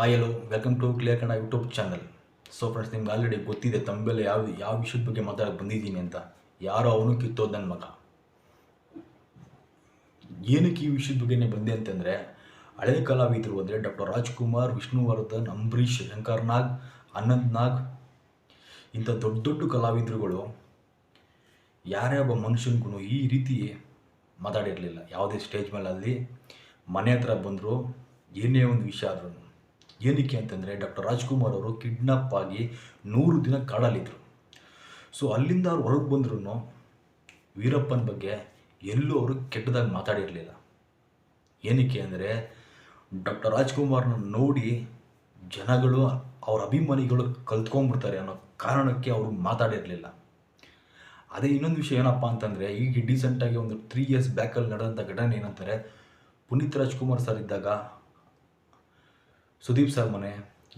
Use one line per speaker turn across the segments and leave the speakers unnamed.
Hi hello welcome to clear Kannada YouTube channel so friends ನಿಮ್ಗೆ already ಗೊತ್ತಿದೆ ತಂಬೆಲ್ಲ ಯಾವ ಯಾವ ವಿಷಯದ ಬಗ್ಗೆ ಮಾತಾಡಕ್ಕೆ ಬಂದಿದ್ದೀನಿ ಅಂತ. ಯಾರೋ ಅವನು ಕಿತ್ತೋದು ನನ್ನ ಮಗ. ಏನಕ್ಕೆ ಈ ವಿಷಯದ ಬಗ್ಗೆನೇ ಬಂದೆ ಅಂತಂದರೆ, ಹಳೆ ಕಲಾವಿದರು ಅಂದರೆ ಡಾಕ್ಟರ್ ರಾಜ್ಕುಮಾರ್, ವಿಷ್ಣುವರ್ಧನ್, ಅಂಬರೀಷ್, ಶಂಕರ್ ನಾಗ್, ಅನಂತ್ ನಾಗ್, ಇಂಥ ದೊಡ್ಡ ದೊಡ್ಡ ಕಲಾವಿದರುಗಳು ಯಾರೇ ಒಬ್ಬ ಮನುಷ್ಯನಿಗೂ ಈ ರೀತಿ ಮಾತಾಡಿರಲಿಲ್ಲ. ಯಾವುದೇ ಸ್ಟೇಜ್ ಮೇಲಲ್ಲಿ ಮನೆ ಹತ್ರ ಬಂದರು, ಏನೇ ಒಂದು ವಿಷಯ ಆದ್ರೂ ಏನಕ್ಕೆ ಅಂತಂದರೆ ಡಾಕ್ಟರ್ ರಾಜ್ಕುಮಾರ್ ಅವರು ಕಿಡ್ನಾಪ್ ಆಗಿ ನೂರು ದಿನ ಕಾಡಲ್ಲಿದ್ದರು ಸೊ ಅಲ್ಲಿಂದ ಅವ್ರು ಹೊರಗೆ ಬಂದ್ರೂ ವೀರಪ್ಪನ ಬಗ್ಗೆ ಎಲ್ಲೂ ಅವರು ಕೆಟ್ಟದಾಗಿ ಮಾತಾಡಿರಲಿಲ್ಲ. ಏನಕ್ಕೆ ಅಂದರೆ ಡಾಕ್ಟರ್ ರಾಜ್ಕುಮಾರ್ನ ನೋಡಿ ಜನಗಳು ಅವ್ರ ಅಭಿಮಾನಿಗಳು ಕಲ್ತ್ಕೊಂಡ್ಬಿಡ್ತಾರೆ ಅನ್ನೋ ಕಾರಣಕ್ಕೆ ಅವರು ಮಾತಾಡಿರಲಿಲ್ಲ. ಅದೇ ಇನ್ನೊಂದು ವಿಷಯ ಏನಪ್ಪ ಅಂತಂದರೆ ಈಗ ಡೀಸೆಂಟಾಗಿ ಒಂದು ತ್ರೀ ಇಯರ್ಸ್ ಬ್ಯಾಕಲ್ಲಿ ನಡೆದಂಥ ಘಟನೆ ಏನಂತಾರೆ ಪುನೀತ್ ರಾಜ್ಕುಮಾರ್ ಸರ್ ಇದ್ದಾಗ ಸುದೀಪ್ ಸರ್ ಮನೆ,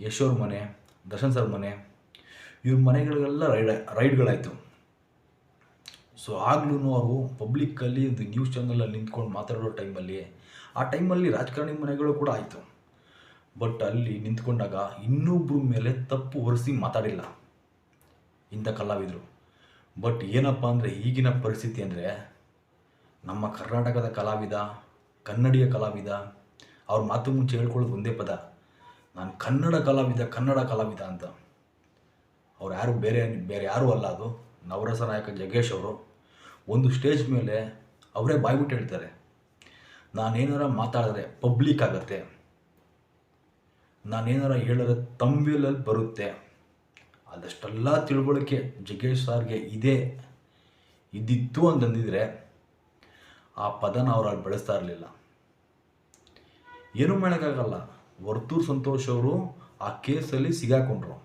ಯಶೋರ್ ಮನೆ, ದರ್ಶನ್ ಸರ್ ಮನೆ, ಇವ್ರ ಮನೆಗಳಿಗೆಲ್ಲ ರೈಡ್, ರೈಡ್ಗಳಾಯಿತು. ಸೊ ಆಗ್ಲೂ ಅವರು ಪಬ್ಲಿಕ್ಕಲ್ಲಿ ಒಂದು ನ್ಯೂಸ್ ಚಾನಲಲ್ಲಿ ನಿಂತ್ಕೊಂಡು ಮಾತಾಡೋ ಟೈಮಲ್ಲಿ, ಆ ಟೈಮಲ್ಲಿ ರಾಜಕಾರಣಿ ಮನೆಗಳು ಕೂಡ ಆಯಿತು. ಬಟ್ ಅಲ್ಲಿ ನಿಂತ್ಕೊಂಡಾಗ ಇನ್ನೊಬ್ಬರ ಮೇಲೆ ತಪ್ಪು ಹೊರಿಸಿ ಮಾತಾಡಿಲ್ಲ. ಇಂಥ ಕಲಾವಿದರು. ಬಟ್ ಏನಪ್ಪ ಅಂದರೆ ಈಗಿನ ಪರಿಸ್ಥಿತಿ ಅಂದರೆ ನಮ್ಮ ಕರ್ನಾಟಕದ ಕಲಾವಿದ, ಕನ್ನಡಿಯ ಕಲಾವಿದ, ಅವ್ರ ಮಾತು ಮುಂಚೆ ಹೇಳ್ಕೊಳ್ಳೋದು ಒಂದೇ ಪದ. ನಾನು ಕನ್ನಡ ಕಲಾವಿದ ಕನ್ನಡ ಕಲಾವಿದ ಅಂತ. ಅವ್ರು ಯಾರು ಬೇರೆ ಬೇರೆ ಯಾರೂ ಅಲ್ಲ ಅದು. ನವರಸ ನಾಯಕ ಜಗ್ಗೇಶ್ ಅವರು. ಒಂದು ಸ್ಟೇಜ್ ಮೇಲೆ ಅವರೇ ಬಾಯ್ಬಿಟ್ಟು ಹೇಳ್ತಾರೆ, ನಾನೇನಾರ ಮಾತಾಡಿದ್ರೆ ಪಬ್ಲಿಕ್ ಆಗುತ್ತೆ. ನಾನೇನಾರ ಹೇಳಿದ್ರೆ ತಂಬಿಲಲ್ಲಿ ಬರುತ್ತೆ. ಅದಷ್ಟೆಲ್ಲ ತಿಳುವಳಿಕೆ ಜಗ್ಗೇಶ್ ಸಾರ್ಗೆ ಇದೆ ಇದ್ದಿತ್ತು ಅಂತಂದಿದ್ರೆ ಆ ಪದನ ಅವ್ರು ಅಲ್ಲಿ ಬೆಳೆಸ್ತಾ ಇರಲಿಲ್ಲ. ಏನೂ ಮಾಡೋಕ್ಕಾಗಲ್ಲ. ವರ್ತೂರ್ ಸಂತೋಷ್ ಅವರು ಆ ಕೇಸಲ್ಲಿ ಸಿಗಾಕೊಂಡ್ರು.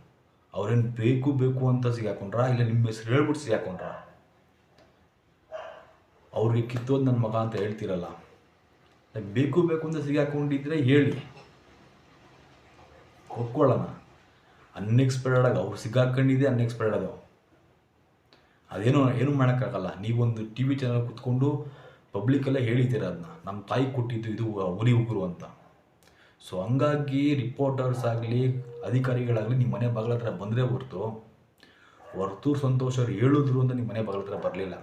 ಅವ್ರೇನು ಬೇಕು ಬೇಕು ಅಂತ ಸಿಗಾಕೊಂಡ್ರ? ಇಲ್ಲ ನಿಮ್ಮ ಹೆಸರು ಹೇಳ್ಬಿಟ್ಟು ಸಿಗಾಕೊಂಡ್ರ? ಅವ್ರಿಗೆ ಕಿತ್ತೋದು ನನ್ನ ಮಗ ಅಂತ ಹೇಳ್ತಿರಲ್ಲ. ಬೇಕು ಬೇಕು ಅಂತ ಸಿಗಾಕೊಂಡಿದ್ರೆ ಹೇಳಿ. ಒಪ್ಕೊಳ್ಳೋಣ ಅನ್ಎಕ್ಸ್ಪೆಕ್ಟೆಡ್ ಆಗಿ ಅವ್ರು ಸಿಗಾಕೊಂಡಿದ್ದೆ ಅನ್ಎಕ್ಸ್ಪೆಕ್ಟೆಡ್ ಅದು ಅದೇನೋ, ಏನು ಮಾಡೋಕ್ಕಾಗಲ್ಲ. ನೀವೊಂದು ಟಿ ವಿ ಚಾನಲ್ ಕುತ್ಕೊಂಡು ಪಬ್ಲಿಕ್ಕೆಲ್ಲ ಹೇಳಿದ್ದೀರ ಅದನ್ನ ನಮ್ಮ ತಾಯಿ ಕೊಟ್ಟಿದ್ದು ಇದು ಉರಿ ಉಗುರು ಅಂತ. ಸೊ ಹಂಗಾಗಿ ರಿಪೋರ್ಟರ್ಸ್ ಆಗಲಿ, ಅಧಿಕಾರಿಗಳಾಗಲಿ ನಿಮ್ಮ ಮನೆ ಬಾಗಿಲ ಹತ್ರ ಬಂದರೆ ಹೊರತು ವರ್ತೂರ್ ಸಂತೋಷ ಅವ್ರು ಹೇಳಿದ್ರು ಅಂತ ನಿಮ್ಮ ಮನೆ ಬಾಗಿಲ ಹತ್ರ ಬರಲಿಲ್ಲ.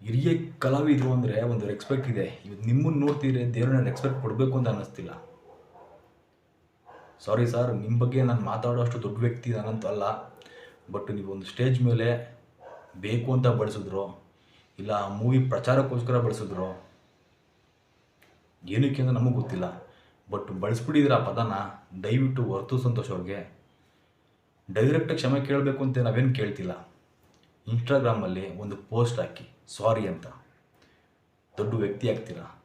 ಹಿರಿಯ ಕಲಾವಿದರು ಅಂದರೆ ಒಂದು ರೆಸ್ಪೆಕ್ಟ್ ಇದೆ. ಇವತ್ತು ನಿಮ್ಮನ್ನು ನೋಡ್ತಿದ್ರೆ ದೇವ್ರನ್ನ ರೆಸ್ಪೆಕ್ಟ್ ಕೊಡಬೇಕು ಅಂತ ಅನ್ನಿಸ್ತಿಲ್ಲ. ಸಾರಿ ಸರ್ ನಿಮ್ಮ ಬಗ್ಗೆ ನಾನು ಮಾತಾಡೋ ಅಷ್ಟು ದೊಡ್ಡ ವ್ಯಕ್ತಿ ನಾನಂತೂ ಅಲ್ಲ. ಬಟ್ ನೀವು ಒಂದು ಸ್ಟೇಜ್ ಮೇಲೆ ಬೇಕು ಅಂತ ಬಳಸಿದ್ರು. ಇಲ್ಲ ಮೂವಿ ಪ್ರಚಾರಕ್ಕೋಸ್ಕರ ಬಳಸಿದ್ರು. ಏನಕ್ಕೆ ಅಂತ ನಮಗೆ ಗೊತ್ತಿಲ್ಲ. ಬಟ್ ಬಳಸ್ಬಿಟ್ಟಿದ್ರೆ ಆ ಪದನ ದಯವಿಟ್ಟು ಹೊರ್ತು ಸಂತೋಷ್ ಅವ್ರಿಗೆ. ಡೈರೆಕ್ಟಾಗಿ ಕ್ಷಮೆ ಕೇಳಬೇಕು ಅಂತ ನಾವೇನು ಕೇಳ್ತಿಲ್ಲ. ಇನ್ಸ್ಟಾಗ್ರಾಮಲ್ಲಿ ಒಂದು ಪೋಸ್ಟ್ ಹಾಕಿ ಸಾರಿ ಅಂತ. ದೊಡ್ಡ ವ್ಯಕ್ತಿ ಆಗ್ತೀರಾ?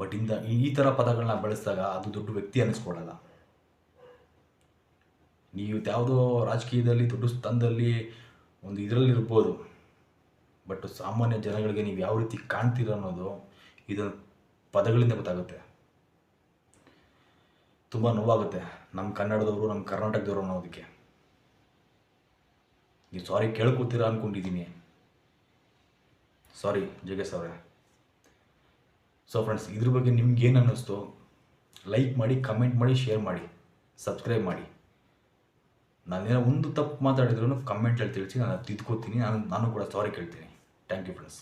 ಬಟ್ ಇಂದ ಈ ಥರ ಪದಗಳನ್ನ ಬಳಸಿದಾಗ ಅದು ದೊಡ್ಡ ವ್ಯಕ್ತಿ ಅನ್ನಿಸ್ಕೊಳ್ಳಲ್ಲ ನೀವು ಯಾವುದೋ ರಾಜಕೀಯದಲ್ಲಿ, ದೊಡ್ಡ ಸ್ಥಾನದಲ್ಲಿ ಒಂದು ಇದರಲ್ಲಿ ಇರ್ಬೋದು ಬಟ್ ಸಾಮಾನ್ಯ ಜನಗಳಿಗೆ ನೀವು ಯಾವ ರೀತಿ ಕಾಣ್ತೀರ ಅನ್ನೋದು ಇದು ಪದಗಳಿಂದ ಗೊತ್ತಾಗುತ್ತೆ. ತುಂಬ ನೋವಾಗುತ್ತೆ. ನಮ್ಮ ಕನ್ನಡದವರು ನಮ್ಮ ಕರ್ನಾಟಕದವರು ಅನ್ನೋದಕ್ಕೆ ನೀವು ಸಾರಿ ಕೇಳ್ಕೊತೀರಾ ಅಂದ್ಕೊಂಡಿದ್ದೀನಿ ಸಾರಿ ಜಗೇಶ್ ಅವರೇ. ಸೊ ಫ್ರೆಂಡ್ಸ್ ಇದ್ರ ಬಗ್ಗೆ ನಿಮ್ಗೇನು ಅನ್ನಿಸ್ತು? ಲೈಕ್ ಮಾಡಿ ಕಮೆಂಟ್ ಮಾಡಿ ಶೇರ್ ಮಾಡಿ. ಸಬ್ಸ್ಕ್ರೈಬ್ ಮಾಡಿ. ನಾನೇನೋ ಒಂದು ತಪ್ಪು ಮಾತಾಡಿದ್ರು ಕಮೆಂಟಲ್ಲಿ ತಿಳಿಸಿ, ನಾನು ತಿದ್ಕೋತೀನಿ. ನಾನು ನಾನು ಕೂಡ ಸಾರಿ ಕೇಳ್ತೀನಿ. Thank you friends